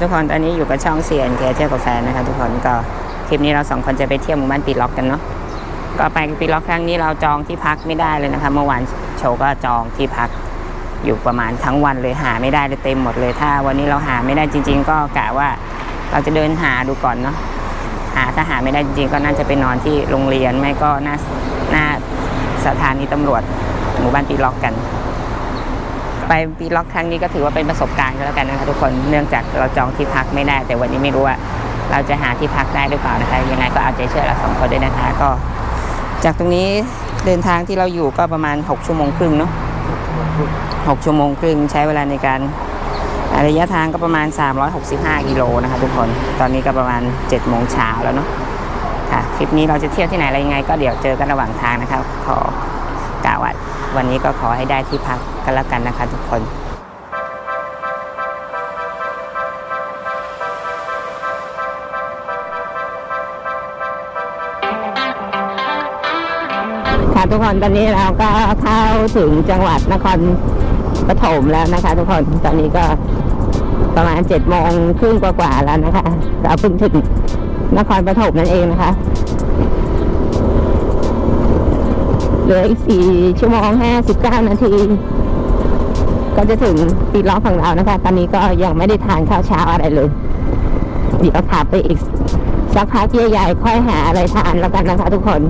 ทุกคนตอนนี้อยู่กับช่องเซียนแคเที่ยวกับแฟนนะคะทุกคนก็คลิปนี้เราสองคนจะไปเที่ยวหมู่บ้านปีล็อกกันเนาะก็ไปปีล็อกครั้งนี้เราจองที่พักไม่ได้เลยนะคะเมื่อวานโชว์ก็จองที่พักอยู่ประมาณทั้งวันเลยหาไม่ได้เลยเต็มหมดเลย ถ้าวันนี้เราหาไม่ได้จริง ๆ ก็กะว่าเราจะเดินหาดูก่อนเนาะหาถ้าหาไม่ได้จริงๆ ก็น่าจะไปนอนที่โรงเรียนไม่ก็หน้าหน้าสถานีตำรวจหมู่บ้านปีล็อกกัน ไปปีล็อกครั้งนี้ก็ถือว่าเป็นประสบการณ์ก็แล้วกันนะคะทุกคนเนื่องจากเราจองที่พักไม่ได้ แต่วันนี้ไม่รู้ว่าเราจะหาที่พักได้หรือเปล่านะคะยังไงก็เอาใจช่วยเราสองคนด้วยนะคะก็ จากตรงนี้เดินทางที่เราอยู่ก็ประมาณ 6 ชั่วโมงครึ่งเนาะ6ชั่วโมงครึ่งใช้เวลาในการระยะทางก็ประมาณ 365 กิโลนะคะทุกคนตอนนี้ก็ประมาณ7โมงเช้าแล้วเนาะค่ะคลิปนี้เราจะเที่ยวที่ไหนอะไรยังไง ก็เดี๋ยวเจอกันระหว่างทางนะคะขอกล่าวว่า วันนี้ก็ขอให้ได้ที่พักกันแล้วกันนะคะทุกคนค่ะทุกคนตอนนี้เราก็เข้าถึงจังหวัดนครปฐมแล้วนะคะ ทุกคนตอนนี้ก็ประมาณเจ็ดโมงครึ่งกว่าๆแล้วนะคะเราเพิ่งถึงนครปฐมนั่นเองนะคะ เหลืออีก 4 ชั่วโมง 59 นาที ก็จะถึงปีล้อของเรานะคะ ตอนนี้ก็ยังไม่ได้ทานข้าวเช้าอะไรเลย เดี๋ยวขับไปอีกสักพักใหญ่ๆค่อยหาอะไรทานแล้วกันนะคะทุกคน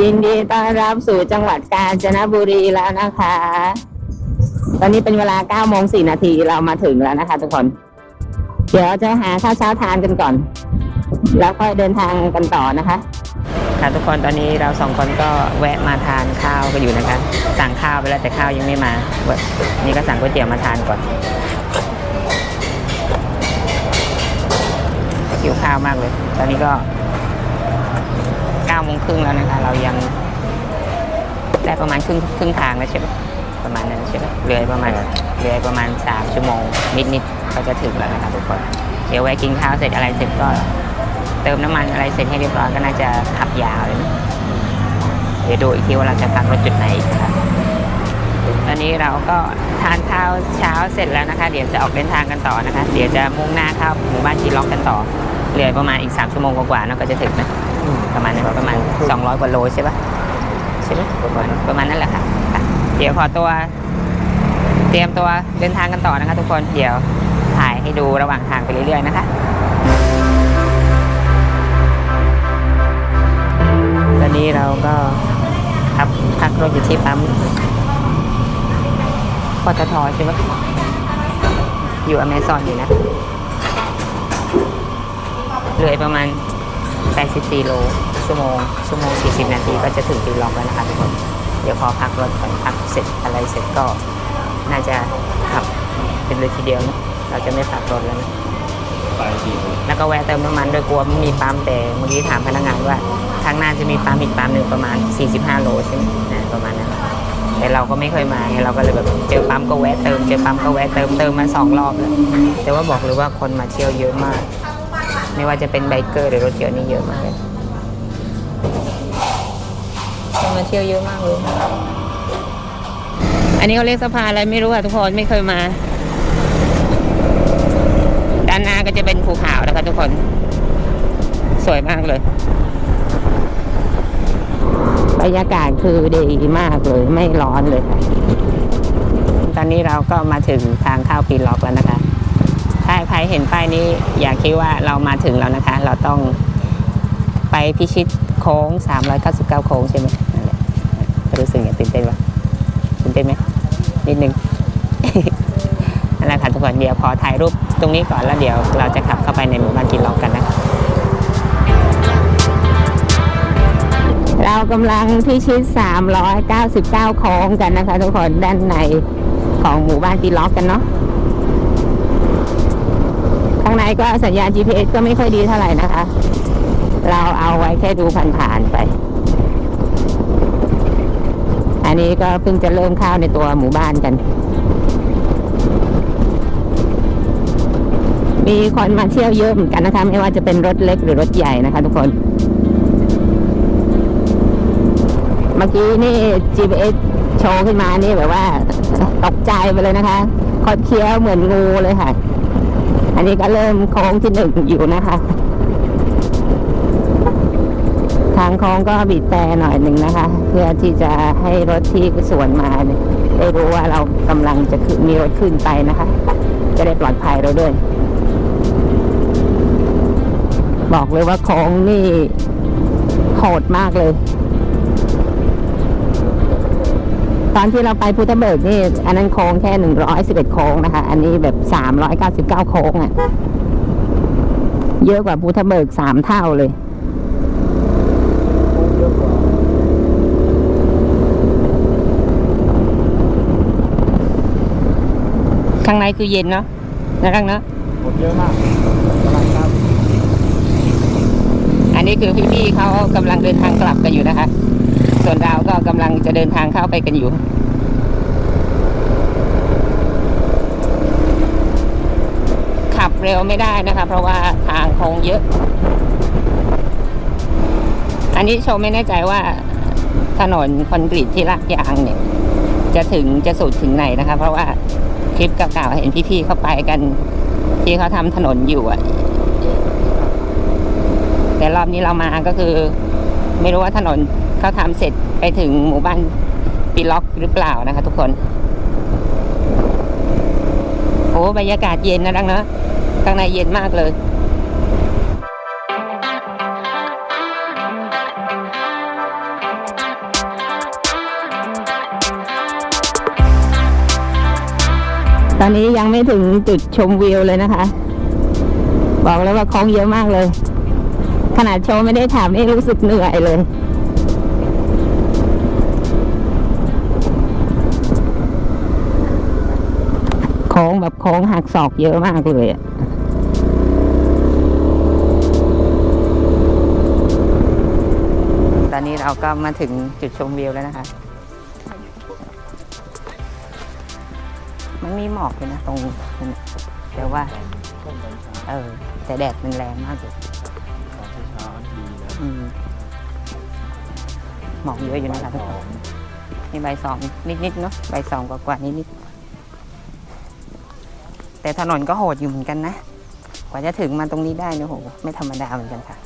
ยินดีต้อนรับสู่จังหวัดกาญจนบุรีแล้วนะคะ ตอนนี้เป็นเวลา9โมง4นาทีเรามาถึงแล้วนะคะ ทุกคน เดี๋ยวจะหาข้าวเช้าทานกันก่อน แล้วค่อยเดินทางกันต่อนะคะ ค่ะทุกคนตอนนี้เราสองคนก็แวะมาทานข้าวกันอยู่นะคะ สั่งข้าวไปแล้วแต่ข้าวยังไม่มา นี่ก็สั่งก๋วยเตี๋ยวมาทานก่อนหิวข้าวมากเลย ตอนนี้ก็ โมงครึ่งแล้วนะคะ เรายังได้ประมาณครึ่งครึ่งทางแล้วใช่ไหมประมาณนั้นใช่ไหมเหลือประมาณเหลือประมาณสามชั่วโมง นิดๆก็จะถึงแล้วนะคะทุกคน เดี๋ยวแวะกินข้าวเสร็จอะไรเสร็จก็ เติมน้ำมันอะไรเสร็จให้เรียบร้อยก็น่าจะขับยาวเลยนะเดี๋ยวดูอีกทีว่าเราจะพักรถจุดไหนนะครับตอนนี้เราก็ทานข้าวเช้าเสร็จแล้วนะคะ เดี๋ยวจะออกเดินทางกันต่อนะคะ เดี๋ยวจะมุ่งหน้าเข้าหมู่บ้านชีล็อกกันต่อ เหลือประมาณอีกสามชั่วโมงกว่าๆเนอะก็จะถึงนะประมาณนั้นประมาณ 200 กว่าโลใช่ปะใช่ไหมประมาณประมาณนั้นแหละค่ะค่ะเดี๋ยวขอตัวเตรียมตัวเดินทางกันต่อนะคะทุกคนเดี๋ยวถ่ายให้ดูระหว่างทางไปเรื่อยๆนะคะตอนนี้เราก็พักพักรถอยู่ที่ปั๊มปตทใช่ไหมอยู่อเมซอนอยู่นะ เหลือประมาณ 84 โล ชั่วโมง ชั่วโมง 40 นาทีก็จะถึงปีล็อกแล้วนะคะทุกคน เดี๋ยวพอพักรถก่อนพักเสร็จอะไรเสร็จก็น่าจะขับเป็นเลยทีเดียวนะเราจะไม่พักรถแล้วนะไปดีแล้วก็แวะเติมน้ำมันโดยกลัวไม่มีปั๊มแต่เมื่อกี้ถามพนักงานว่าข้างหน้าจะมีปั๊มอีกปั๊มหนึ่งประมาณ 45 โลใช่ไหมนะประมาณนั้นแต่เราก็ไม่เคยมาไงเราก็เลยแบบเจอปั๊มก็แวะเติมเจอปั๊มก็แวะเติมเติมมาสองรอบแล้วแต่ว่าบอกเลยว่าคนมาเที่ยวเยอะมาก ไม่ว่าจะเป็นไบเกอร์หรือรถเยอะนี่เยอะมากเลยคนมาเที่ยวเยอะมากเลยอันนี้เขาเรียกสะพานอะไรไม่รู้อะทุกคนไม่เคยมา ด้านหน้าก็จะเป็นภูเขานะคะทุกคน สวยมากเลยบรรยากาศคือดีมากเลย ไม่ร้อนเลย ตอนนี้เราก็มาถึงทางเข้าปีล็อกแล้วนะคะ รเห็นป้ายนี้อย่าคิดว่าเรามาถึงแล้วนะคะ เราต้องไปพิชิตโค้ง 399 โค้งใช่ไหมนั่นแหละรู้สึกอย่างตื่นเต้นปะตื่นเต้นไหมนิดนึงนั่นแหละค่ะทุกคนเดี๋ยวขอถ่ายรูปตรงนี้ก่อนแล้วเดี๋ยวเราจะขับเข้าไปในหมู่บ้านกินล็อกกันนะคะเรากำลังพิชิต 399 โค้งกันนะคะ ทุกคนด้านในของหมู่บ้านกินล็อกกันเนาะางในก็สัญญาณ GPS ก็ไม่ค่อยดีเท่าไหร่นะคะ เราเอาไว้แค่ดูผ่านๆไป อันนี้ก็เพิ่งจะเริ่มเข้าในตัวหมู่บ้านกัน มีคนมาเที่ยวเยอะเหมือนกันนะคะ ไม่ว่าจะเป็นรถเล็กหรือรถใหญ่นะคะทุกคน เมื่อกี้นี่ GPS โชว์ขึ้นมานี่แบบว่าตกใจไปเลยนะคะคดเคี้ยวเหมือนงูเลยค่ะ อันนี้ก็เริ่มโค้งที่หนึ่งอยู่นะคะ ทางโค้งก็บีบแต่หน่อยหนึ่งนะคะ เพื่อที่จะให้รถที่สวนมาได้รู้ว่าเรากำลังจะมีรถขึ้นไปนะคะ จะได้ปลอดภัยเราด้วย บอกเลยว่าโค้งนี่โหดมากเลย ตอนที่เราไปพุทธเบิกนี่ อันนั้นโค้งแค่หนึ่งร้อยสิบเอ็ดโค้งนะคะ อันนี้แบบสามร้อยเก้าสิบเก้าโค้งอะ่ะ เยอะกว่าพุทธเบิกสามเท่าเลยเยอะกว่าข้างในคือเย็นเนาะนะครับเนาะคนเยอะมากกำลังครับอันนี้คือพี่ๆเขากำลังเดินทางกลับกันอยู่นะคะ ส่วนเราก็กำลังจะเดินทางเข้าไปกันอยู่ ขับเร็วไม่ได้นะคะ เพราะว่าทางโค้งเยอะ อันนี้โชว์ไม่แน่ใจว่าถนนคอนกรีตที่ลาดยางเนี่ย จะถึงจะสุดถึงไหนนะคะ เพราะว่าคลิปเก่าๆเห็นพี่ๆเข้าไปกัน ที่เขาทำถนนอยู่อะแต่รอบนี้เรามาก็คือ ไม่รู้ว่าถนน เขาทำเสร็จไปถึงหมู่บ้านปีล็อกหรือเปล่านะคะ ทุกคน โอ้บรรยากาศเย็นนะดังนะข้างในเย็นมากเลยตอนนี้ยังไม่ถึงจุดชมวิวเลยนะคะ บอกเลยว่าคลองเยอะมากเลย ขนาดโชว์ไม่ได้ถามนี่รู้สึกเหนื่อยเลย ค้งแบบโค้งหักศอกเยอะมากเลยอะตอนนี้เราก็มาถึงจุดชมวิวแล้วนะคะ มันมีหมอกเลยนะตรงนั้นน่ะแต่ว่าต้นตอนเช้าเออ แต่แดดมันแรงมากเลยตอนเช้าดีนะอืมหมอกเยอะอยู่นะคะทุกสคอนงนี่ใบสองนิดๆเนาะ ใบสองกว่าๆนิดๆ แต่ถนนก็โหดอยู่เหมือนกันนะ กว่าจะถึงมาตรงนี้ได้เนี่ยโห ไม่ธรรมดาเหมือนกันค่ะ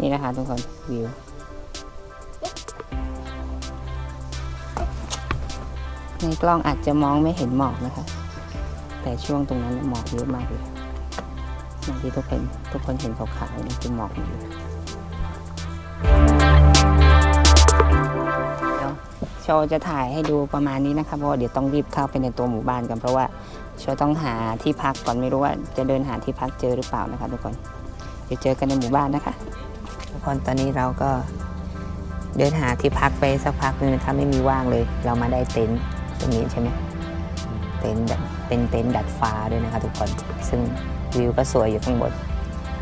นี่นะคะทุกคนวิวในกล้องอาจจะมองไม่เห็นหมอกนะคะ แต่ช่วงตรงนั้นหมอกเยอะมากเลยอย่างที่ทุกคนทุกคนเห็นขาวๆนี่คือหมอกหมดเลยเดี๋ยวโชว์จะถ่ายให้ดูประมาณนี้นะคะเพราะว่าเดี๋ยวต้องรีบเข้าไปในตัวหมู่บ้านกันเพราะว่า ชว์ต้องหาที่พักก่อนไม่รู้ว่าจะเดินหาที่พักเจอหรือเปล่านะคะทุกคนเดี๋ยวเจอกันในหมู่บ้านนะคะ ทุกคนตอนนี้เราก็เดินหาที่พักไปสักพักนึงนะคะไม่มีว่างเลย เรามาได้เต็นท์ตรงนี้ใช่ไหมเต็นท์แบบเป็นเต็นท์ดัดฟ้าด้วยนะคะทุกคน ซึ่งวิวก็สวยอยู่ข้างบน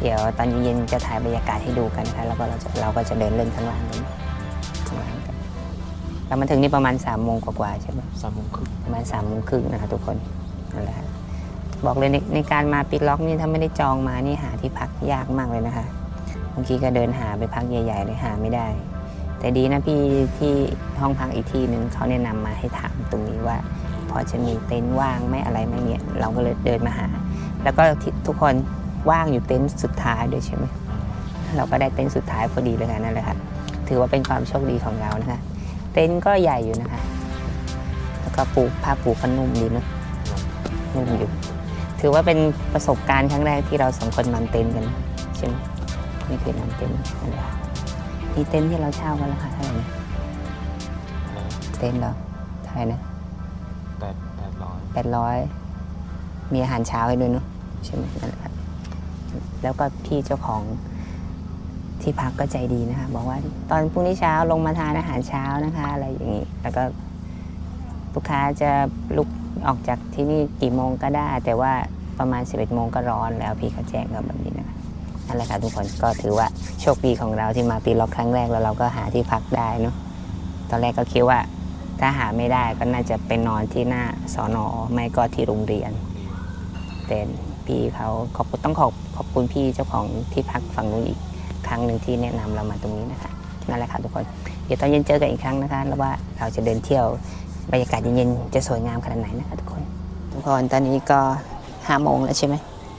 เดี๋ยวตอนเย็นๆจะถ่ายบรรยากาศให้ดูกันนะคะแล้วก็เราจะเราก็จะเดินเล่นข้างล่างกันข้างล่างกันเรามาถึงนี่ประมาณ3ามโมงกว่าๆใช่ไหมสามโมงครึ่งประมาณ3ามโมงครึ่งนะคะทุกคน นั่นแหละคะบอกเลยในในการมาปิดล็อกนี่ถ้าไม่ได้จองมานี่หาที่พักยากมากเลยนะคะบางทีก็เดินหาไปพักใหญ่ๆเลยหาไม่ได้ แต่ดีนะพี่ที่ห้องพักอีกที่หนึ่งเขาแนะนำมาให้ถามตรงนี้ว่า พอจะมีเต็นท์ว่างไหม่อะไรไหมเนี่ยเราก็เลยเดินมาหา แล้วก็ทุกคนว่างอยู่เต็นท์สุดท้ายด้วยใช่ไหมเราก็ได้เต็นท์สุดท้ายพอดีเลยค่ะนั่นแหละค่ะถือว่าเป็นความโชคดีของเรานะคะ เต็นท์ก็ใหญ่อยู่นะคะ แล้วก็ปูผ้าปูก็นุ่มดีเนอะ นุ่มอยู่ ถือว่าเป็นประสบการณ์ครั้งแรกที่เราสองคนนอนเต็นท์กันใช่ไหมไม่เคยนอนเต็นท์นั่นแหละค่ะนี่เต็นท์ที่เราเช่ากันราคาเท่าไหร่นะอะไรเต็นท์เราเท่าไหร่นะแปดแปดร้อยแปดร้อยมีอาหารเช้าให้ด้วยเนาะใช่ไหมนั่นแหละครับแล้วก็พี่เจ้าของที่พักก็ใจดีนะคะบอกว่าตอนพรุ่งนี้เช้าลงมาทานอาหารเช้านะคะ อะไรอย่างนี้ แล้วก็ลูกค้าจะลุก ออกจากที่นี่กี่โมงก็ได้ แต่ว่าประมาณ 11 โมงก็ร้อนแล้วพี่เขาแจ้งกับแบบนี้นะคะนั่นแหละค่ะทุกคนก็ถือว่าโชคดีของเราที่มาปีล็อกครั้งแรกแล้วเราก็หาที่พักได้เนาะตอนแรกก็คิดว่า ถ้าหาไม่ได้ก็น่าจะไปนอนที่หน้าสอนอไม่ก็ที่โรงเรียนแต่พี่เขาขอบคุณต้องขอบขอบคุณพี่เจ้าของที่พักฝั่งนู้นอีกครั้งหนึ่งที่แนะนำเรามาตรงนี้นะคะนั่นแหละค่ะทุกคน เดี๋ยวตอนเย็นเจอกันอีกครั้งนะคะ แล้วว่าเราจะเดินเที่ยว บรรยากาศเย็นๆจะสวยงามขนาดไหนนะคะทุกคนทุกคนตอนนี้ก็ห้าโมงแล้วใช่ไหม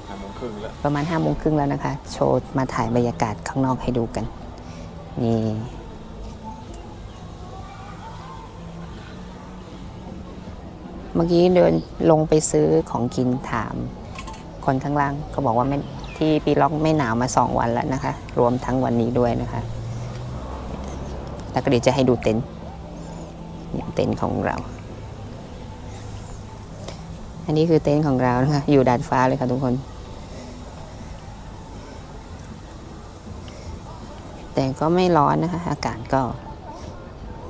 ห้าโมงครึ่งแล้วประมาณห้าโมงครึ่งแล้วนะคะ โชว์มาถ่ายบรรยากาศข้างนอกให้ดูกัน นี่เมื่อกี้เดินลงไปซื้อของกินถาม คนข้างล่างก็บอกว่าไม่ที่ปีล็อกไม่หนาวมาสองวันแล้วนะคะ รวมทั้งวันนี้ด้วยนะคะ แล้วก็เดี๋ยวจะให้ดูเต็นท์นี่ เต็นท์ของเรา อันนี้คือเต็นท์ของเรานะคะอยู่ดาดฟ้าเลยค่ะทุกคน แต่ก็ไม่ร้อนนะคะ อากาศก็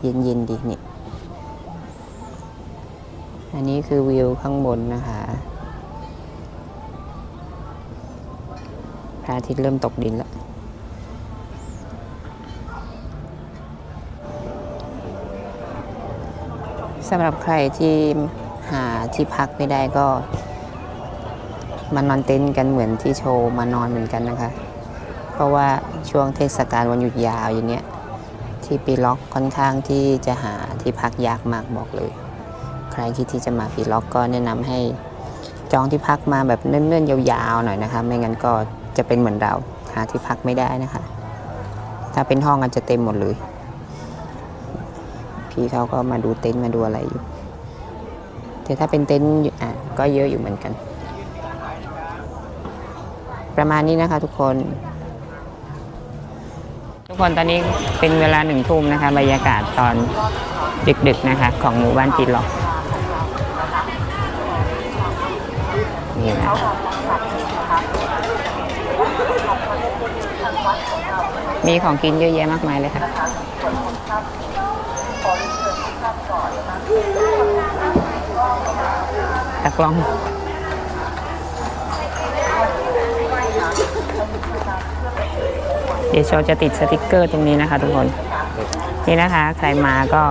เย็นๆดีนี่อันนี้คือวิวข้างบนนะคะพระอาทิตย์เริ่มตกดินแล้ว สำหรับใครที่หาที่พักไม่ได้ก็ มานอนเต็นท์กันเหมือนที่โชว์มานอนเหมือนกันนะคะ เพราะว่าช่วงเทศกาลวันหยุดยาวอย่างเนี้ยที่ปีล็อกค่อนข้างที่จะหาที่พักยากมากบอกเลย ใครคิดที่จะมาปีล็อกก็แนะนำให้จองที่พักมาแบบเนื่นๆยาวๆหน่อยนะคะ ไม่งั้นก็จะเป็นเหมือนเราหาที่พักไม่ได้นะคะ ถ้าเป็นห้องอาจจะเต็มหมดเลย พี่เขาก็มาดูเต็นท์มาดูอะไรอยู่ แต่ถ้าเป็นเต็นท์อะก็เยอะอยู่เหมือนกัน ประมาณนี้นะคะทุกคน ทุกคนตอนนี้เป็นเวลาหนึ่งทุ่มนะคะ บรรยากาศตอนดึกๆนะคะ ของหมู่บ้านปีหลอกนี่นะคะมีของกินเยอะแยะมากมายเลยค่ะ ตะกล้องเดี๋ยวโชว์จะติดสติกเกอร์ตรงนี้นะคะทุกคน นี่นะคะใครมาก็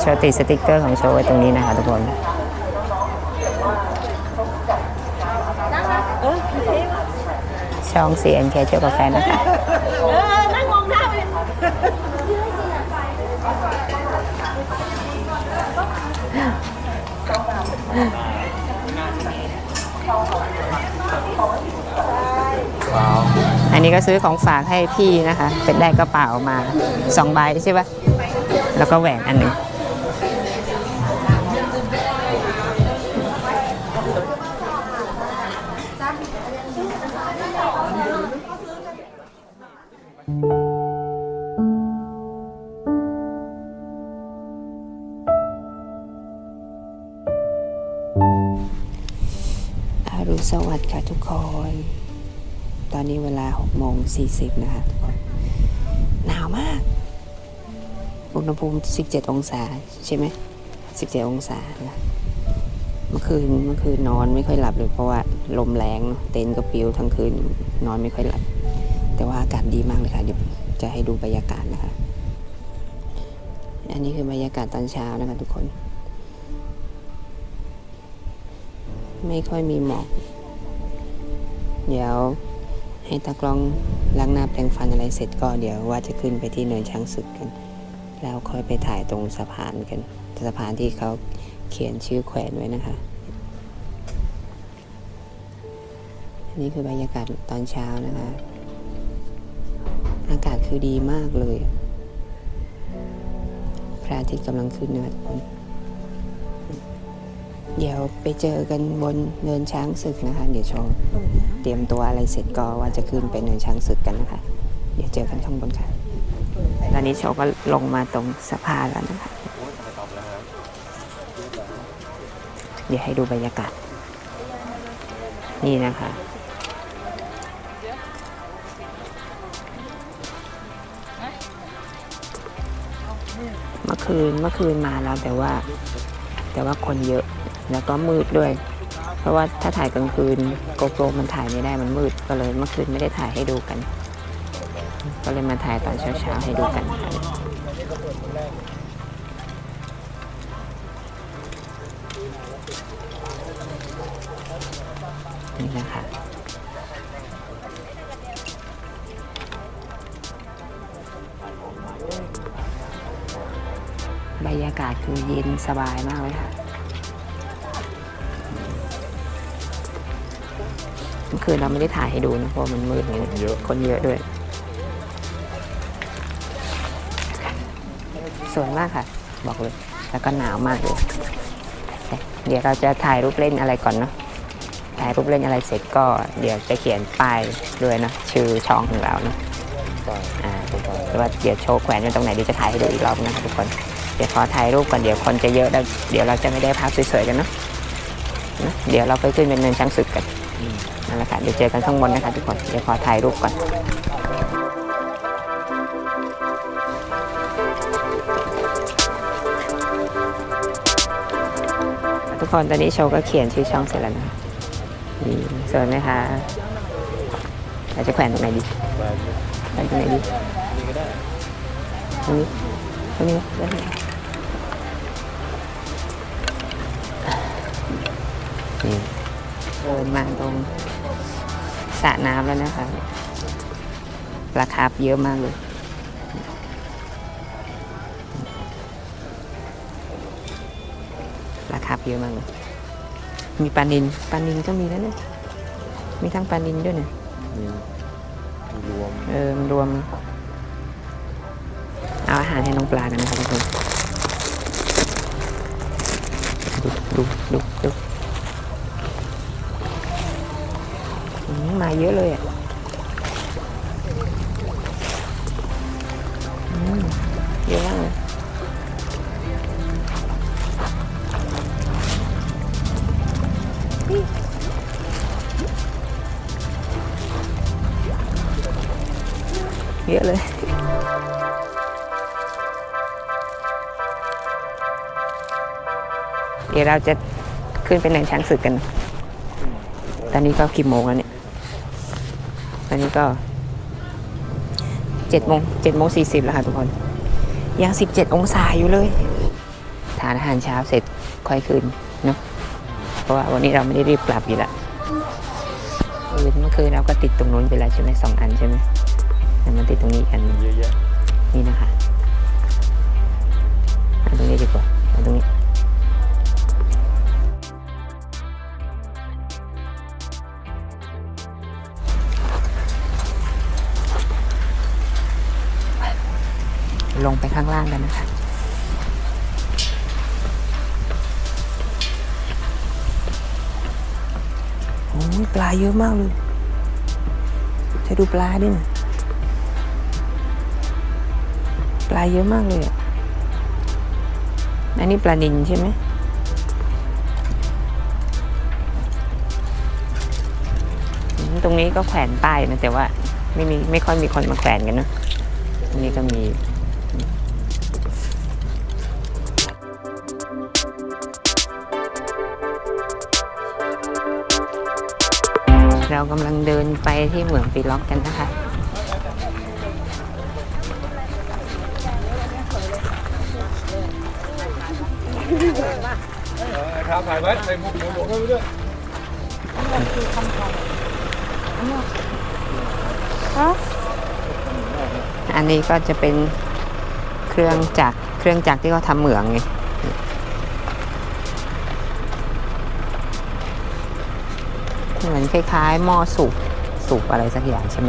โชว์ติดสติกเกอร์ของโชว์ไว้ตรงนี้นะคะทุกคนช่องเสียนแคเที่ยวกับแฟนนะคะ นั่งมองหน้าไป ว้าวอันนี้ก็ซื้อของฝากให้พี่นะคะ เป็นได้กระเป๋ามาสองใบใช่ปะแล้วก็แหวนอันหนึ่ง สวัสดิ์ค่ะทุกคน ตอนนี้เวลา6โมง40 นะคะทุกคน หนาวมาก อุณหภูมิ 17 องศาใช่ไหม 17 องศานะเมื่อคืนเมื่อคืนนอนไม่ค่อยหลับเลยเพราะว่าลมแรงเต็นท์ก็ปิวทั้งคืนนอนไม่ค่อยหลับ แต่ว่าอากาศดีมากเลยค่ะเดี๋ยวจะให้ดูบรรยากาศนะคะ อันนี้คือบรรยากาศตอนเช้านะคะทุกคน ไม่ค่อยมีหมอก เดี๋ยวให้ตากล้องล้างหน้าแปรงฟันอะไรเสร็จก็เดี๋ยวว่าจะขึ้นไปที่เนินช้างศึกกัน แล้วค่อยไปถ่ายตรงสะพานกันสะพานที่เขาเขียนชื่อแขวนไว้นะคะ อันนี้คือบรรยากาศตอนเช้านะคะ อากาศคือดีมากเลย พระอาทิตย์กำลังขึ้นนะคะทุกคน เดี๋ยวไปเจอกันบนเนินช้างศึกนะคะ เดี๋ยวชว์เตรียมตัวอะไรเสร็จก็ว่าจะขึ้นไปเนินช้างศึกกันนะคะ เดี๋ยวเจอกันข้างบนค่ะ ตอนนี้โชก็ลงมาตรงสะพานแล้วนะคะ เดี๋ยวให้ดูบรรยากาศ นี่นะคะเมื่อคืนเมื่อคืนมาแล้วแต่ว่า แต่ว่าคนเยอะ แล้วก็มืดด้วย เพราะว่าถ้าถ่ายกลางคืนโกโปรมันถ่ายไม่ได้มันมืดก็เลยเมื่อคืนไม่ได้ถ่ายให้ดูกัน ก็เลยมาถ่ายตอนเช้าๆให้ดูกันค่ะนี่นะคะบรรยากาศคือเย็นสบายมากเลยค่ะ คืนเราไม่ได้ถ่ายให้ดูนะเพราะมันมืดอย่างนี้เยอะคนเยอะด้วย สวยมากค่ะ บอกเลย แล้วก็หนาวมากเลยแต่เดี๋ยวเราจะถ่ายรูปเล่นอะไรก่อนเนาะถ่ายรูปเล่นอะไรเสร็จก็เดี๋ยวจะเขียนป้ายด้วยเนอะชื่อช่องของเราเนอะไปอ่าหรือว่าเดี๋ยวโชว์แขวนไว้ตรงไหนเดี๋ยวจะถ่ายให้ดูอีกรอบนะครับทุกคนเดี๋ยวขอถ่ายรูปก่อนเดี๋ยวคนจะเยอะแล้วเดี๋ยวเราจะไม่ได้ภาพสวยๆกันเนาะนะเดี๋ยวเราไปขึ้นเป็นเนินช้างศึกกันนั่นแห ละค่ะเดี๋ยวเจอกันข้างบนนะคะทุกคนเดี๋ยวขอถ่ายรูปก่อนทุกคนตอนนี้โชว์ก็เขียนชื่อช่องเสร็จแล้วนะคะสวยไหมคะเราจะแขวนตรงไหนดีไปแขวนตรงไหนดีตรงนี้ตรงนี้ได้ไหมนี่เดินมาตรง สระน้ำแล้วนะคะปลาคาร์ฟเยอะมากเลยปลาคาร์ฟเยอะมากเลยมีปลานินปลานินก็มีแล้วเนี่ยมีทั้งปลานินด้วยเนี่ยมีรวม เออมันรวม เอาอาหารให้น้องปลากันนะครับทุกคนดูดูดูดูาเยอะเลยอะเยอะมากเยอะเลยเดี๋ยวเราจะขึ้นไปเนินช้างศึกกัน ตอนนี้ก็กี่โมงแล้วเนี่ย นนี้ก็เจ็ดโมงเจ็ดโมงสี่สิบแล้วค่ะทุกคน ยังสิบเจ็ดองศาอยู่เลย ทานอาหารเช้าเสร็จค่อยคืนเนาะเพราะว่าวันนี้เราไม่ได้รีบกลับอยู่ละคืนเมื่อคืนเราก็ติดตรงนู้นไปแล้วใช่ไหมสองอันใช่ไหมแต่มันติดตรงนี้กันนี่นะคะ ลงไปข้างล่างกันนะคะ โอ้ปลาเยอะมากเลยจะดูปลาดินะปลาเยอะมากเลยอะอันนี้ปลานินใช่ไหมอืมตรงนี้ก็แขวนป้ายนะแต่ว่าไม่มีไม่ค่อยมีคนมาแขวนกันเนอะตรงนี้ก็มี เรากำลังเดินไปที่เหมืองปีล็อกกันนะคะ ครับถ่ายไว้ใส่หมวกหมวกไว้ด้วยอันนี้ก็จะเป็นเครื่องจักรเครื่องจักรที่เขาทำเหมืองไง เหมือนคล้ายๆหม้อสูบสูบอะไรสักอย่างใช่ไหม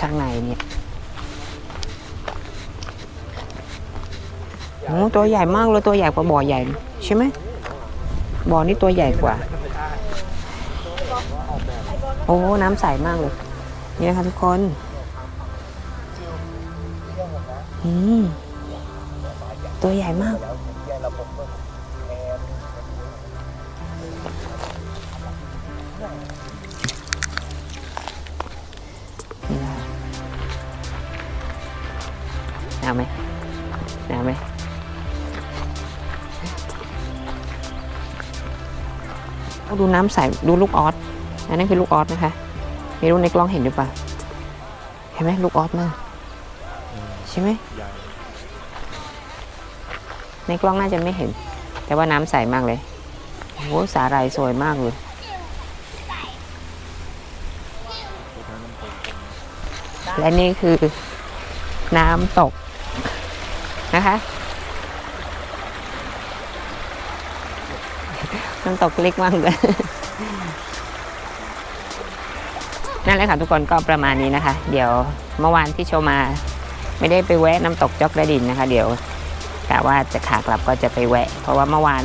ข้างในเนี่ยโอ้ตัวใหญ่มากเลยตัวใหญ่กว่าบ่อใหญ่ใช่ไหมบ่อนี่ตัวใหญ่กว่า โอ้ น้ำใสมากเลย นี่นะคะทุกคนอืมตัวใหญ่มากนี่นะคะเอาไหมเอาไหมดูน้ำใส ดูลูกออส อันนั้นคือลูกออสนะคะไม่รู้ในกล้องเห็นหรือเปล่าเห็นไหมลูกออสมากใช่ไหมใหญ่ในกล้องน่าจะไม่เห็น แต่ว่าน้ำใสมากเลยโอ้โหสาหร่ายสวยมากเลยและนี่คือน้ำตกนะคะน้ำตกเล็กมากเลย นั่น แหละค่ะทุกคนก็ประมาณนี้นะคะ เดี๋ยวเมื่อวานที่โชว์มา ไม่ได้ไปแวะน้ำตกจอกระดินนะคะ เดี๋ยวกะว่าจะขากลับก็จะไปแวะ เพราะว่าเมื่อวาน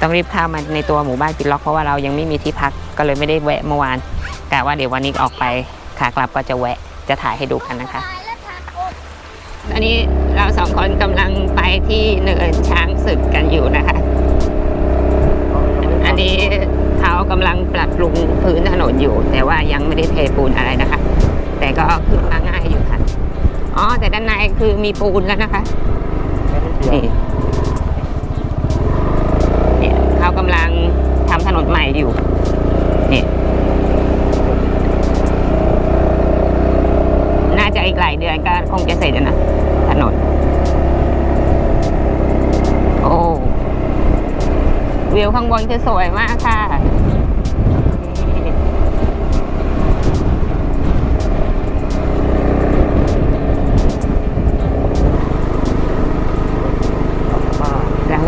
ต้องรีบเข้ามาในตัวหมู่บ้านปิดล็อกเพราะว่าเรายังไม่มีที่พักก็เลยไม่ได้แวะเมื่อวานกะว่าเดี๋ยววันนี้ออกไปขากลับก็จะแวะจะถ่ายให้ดูกันนะคะตอนนี้เราสองคนกำลังไปที่เนินช้างศึกกันอยู่นะคะ อันนี้ เขากำลังปรับปรุงพื้นถนนอยู่ แต่ว่ายังไม่ได้เทปูนอะไรนะคะ แต่ก็ขึ้นมาง่ายอยู่ค่ะ อ๋อ แต่ด้านในคือมีปูนแล้วนะคะนี่เนี่ยเขากำลังทำถนนใหม่อยู่นี่น่าจะอีกหลายเดือนก็คงจะเสร็จแล้วนะถนนโอ้วิวข้างบนคือสวยมากค่ะ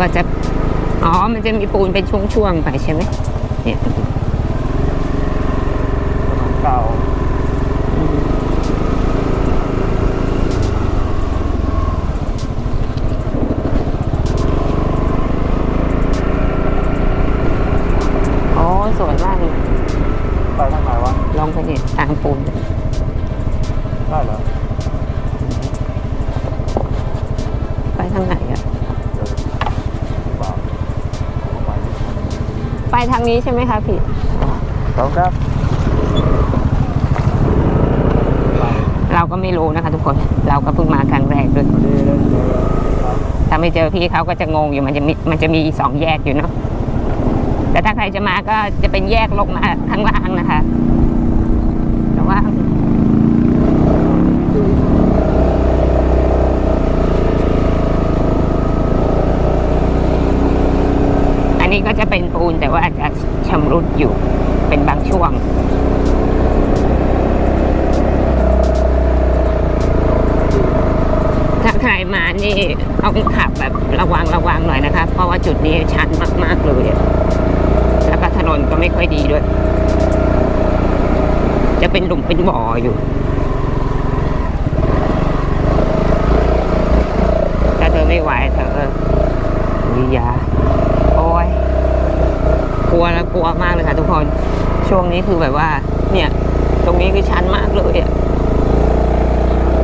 ก็จะ อ๋อ มันจะมีปูนเป็นช่วงๆไปใช่ไหมเนี่ย เก่า โอ้สวยมากเลย ไปทางไหนวะ ลองไปเนี่ยทางปูน ได้เหรอ ไปทางไหนอะ เดี๋ยวเปล่าเอาไป ไปทางนี้ใช่ไหมคะพี่สองครับ เราก็ไม่รู้นะคะทุกคน เราก็เพิ่งมาครั้งแรกด้วยดีเลยเจอครับถ้าไม่เจอพี่เขาก็จะงงอยู่มันจะมีมันจะมีสองแยกอยู่เนาะแต่ถ้าใครจะมาก็จะเป็นแยกลงมาข้างล่างนะคะ แต่ว่า นี้ก็จะเป็นปูนแต่ว่าอาจจะชำรุดอยู่เป็นบางช่วง ถ้าใครมานี่ต้องขับแบบระวังระวังหน่อยนะคะ เพราะว่าจุดนี้ชันมาก ๆ เลย แล้วก็ถนนก็ไม่ค่อยดีด้วย จะเป็นหลุมเป็นบ่ออยู่ถ้าเธอไม่ไหวเธอวิยา กลัวแล้วกลัวมากเลยค่ะ ทุกคนช่วงนี้คือแบบว่า เนี่ย ตรงนี้คือชันมากเลยอะ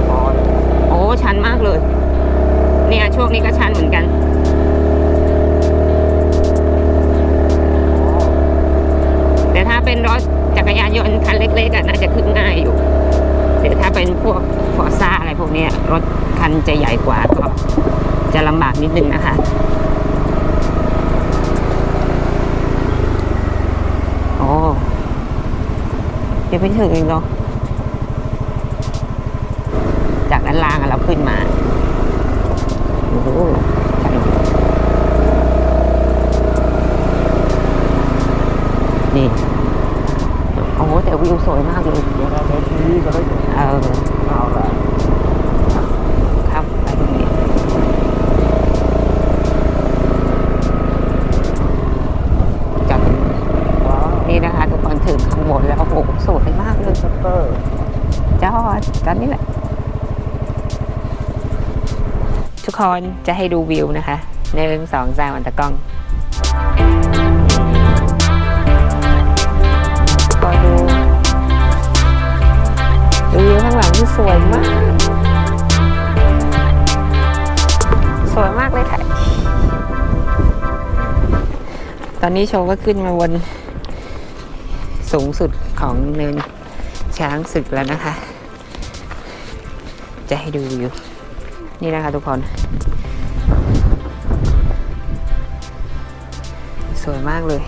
พอเลยโอ้ชันมากเลย เนี่ยช่วงนี้ก็ชันเหมือนกันแต่ถ้าเป็นรถจักรยานยนต์คันเล็กๆอะน่าจะขึ้นง่ายอยู่แต่ถ้าเป็นพวกฟอร์ซ่าอะไรพวกนี้รถคันจะใหญ่กว่าก็จะลำบากนิดนึงนะคะ โอ้เดี๋ ยวไปถึงอีกเนาะจากด้านล่างอะเราขึ้นมาโอ้โหใช่นี่ โอ้โหแต่วิวสวยมากเลยเดี๋ยวเราเดินทีก็ได้เออ จอดตอนนี้แหละ ทุกคนจะให้ดูวิวนะคะหนึ่งสองสามอันตะกล้องก็ดูดูวิวข้างหลังที่สวยมาก สวยมากเลยค่ะ ตอนนี้โชว์ก็ขึ้นมาบนสูงสุดของเนินช้างศึกแล้วนะคะ จะให้ดูวิวนี่นะคะทุกคน สวยมากเลย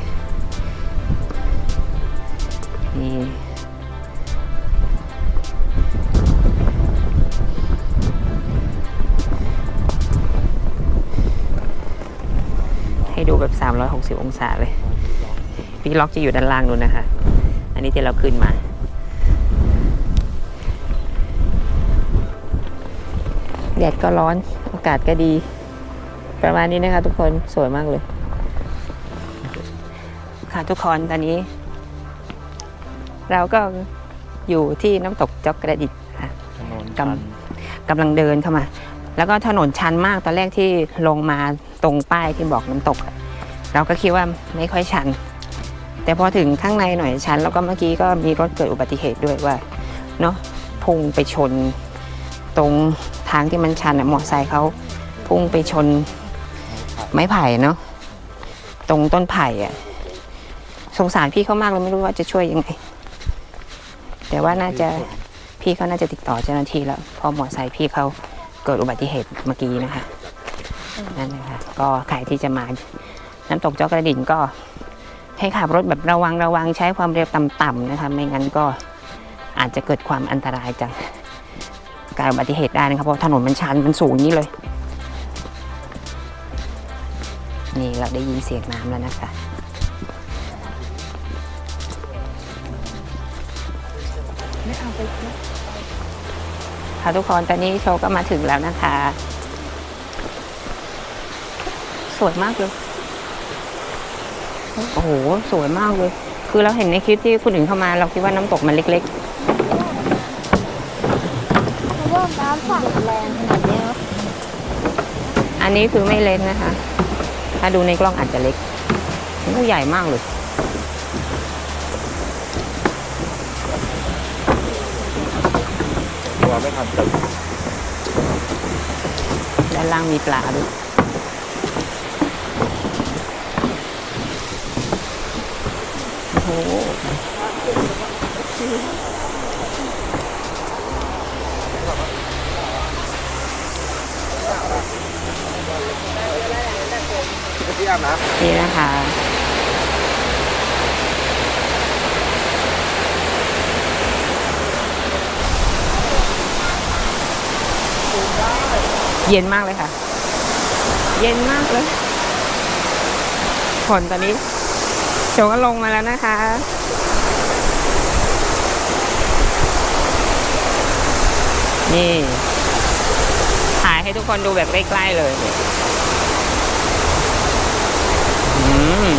นี่ให้ดูแบบ 360 องศาเลย ปีล็อกจะอยู่ด้านล่างนู้นนะคะ อันนี้ที่เราขึ้นมา แดดก็ร้อน อากาศก็ดี ประมาณนี้นะคะทุกคนสวยมากเลย ค่ะทุกคนตอนนี้ เราก็อยู่ที่น้ำตกจอกกระดิษค่ะถนนกำกำลังเดินเข้ามา แล้วก็ถนนชันมากตอนแรกที่ลงมาตรงป้ายที่บอกน้ำตกอะเราก็คิดว่าไม่ค่อยชัน แต่พอถึงข้างในหน่อยชัน แล้วก็เมื่อกี้ก็มีรถเกิดอุบัติเหตุด้วยว่าเนาะพุ่งไปชนตรง ทางที่มันชันอะมอเตอร์ไซค์เขาพุ่งไปชนไม้ไผ่เนาะตรงต้นไผ่อะสงสารพี่เขามากเลยไม่รู้ว่าจะช่วยยังไง แต่ว่าน่าจะพี่เขาน่าจะติดต่อเจ้าหน้าที่แล้วเพอมอไซค์พี่เขาเกิดอุบัติเหตุเมื่อกี้นะคะนั่นนะคะก็ใครที่จะมาน้ำตกเจ้ากระดิ่งก็ให้ขับรถแบบระวังระวังใช้ความเร็วต่ำๆนะคะไม่งั้นก็อาจจะเกิดความอันตรายจาก การอุบัติเหตุได้นะครับ เพราะถนนมันชันมันสูงนี้เลย นี่เราได้ยินเสียงน้ำแล้วนะคะค่ะทุกคนตอนนี้โชว์ก็มาถึงแล้วนะคะ สวยมากเลยโอ้โห สวยมากเลย คือเราเห็นในคลิปที่คุณอื่นเข้ามา เราคิดว่าน้ำตกมันเล็ก เพราะว่าน้ำสั่งแรงขนาดนี้เนอะๆอันนี้คือไม่เล็กนะคะ ถ้าดูในกล้องอาจจะเล็กผู้ใหญ่มากเลย ตัวไม่ทันตึกด้านล่างมีปลาด้วยโอ้โห ที่อาบน้นี่นะคะ เย็นมากเลยค่ะ เย็นมากเลยฝนตอนนี้โชก็ลงมาแล้วนะคะนี่ ให้ทุกคนดูแบบใกล้ๆเลยนี่อืม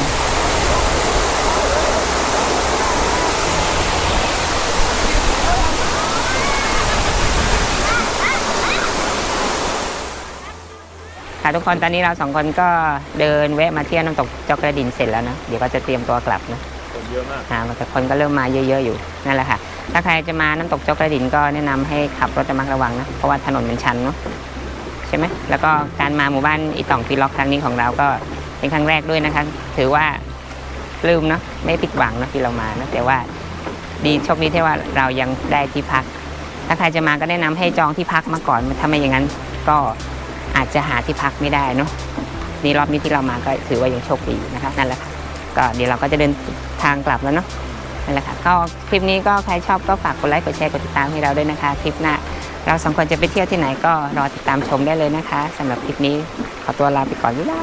ค่ะทุกคนตอนนี้เราสองคนก็เดินแวะมาเที่ยวน้ำตกจอกกระดินเสร็จแล้วนะเดี๋ยวก็จะเตรียมตัวกลับนะำคนเยอะมากอ่าแต่คนก็เริ่มมาเยอะ ๆ อยู่นั่นแหละค่ะ ถ้าใครจะมาน้ำตกเจ้ากระดินก็แนะนำให้ขับรถระมัดระวังนะเพราะว่าถนนมันชันเนาะ ใช่ไหมแล้วก็การมาหมู่บ้านอีต่องพีล็อกครั้งนี้ของเราก็เป็นครั้งแรกด้วยนะคะ ถือว่าลืมเนาะไม่ผิดหวังเนอะที่เรามานะแต่ว่าดีโชคดีที่ว่าเรายังได้ที่พัก ถ้าใครจะมาก็แนะนำให้จองที่พักมาก่อนถ้าไม่อย่างนั้นก็อาจจะหาที่พักไม่ได้เนาะนี่รอบนี้ที่เรามาก็ถือว่ายังโชคดีนะคะนั่นแหละค่ะก็เดี๋ยวเราก็จะเดินทางกลับแล้วเนาะนั่นแหละค่ะก็คลิปนี้ก็ใครชอบก็ฝากกดไลค์กดแชร์กดติดตามให้เราด้วยนะคะ คลิปหน้า เราสองคนจะไปเที่ยวที่ไหนก็รอติดตามชมได้เลยนะคะสำหรับคลิปนี้ขอตัวลาไปก่อนด้วยบา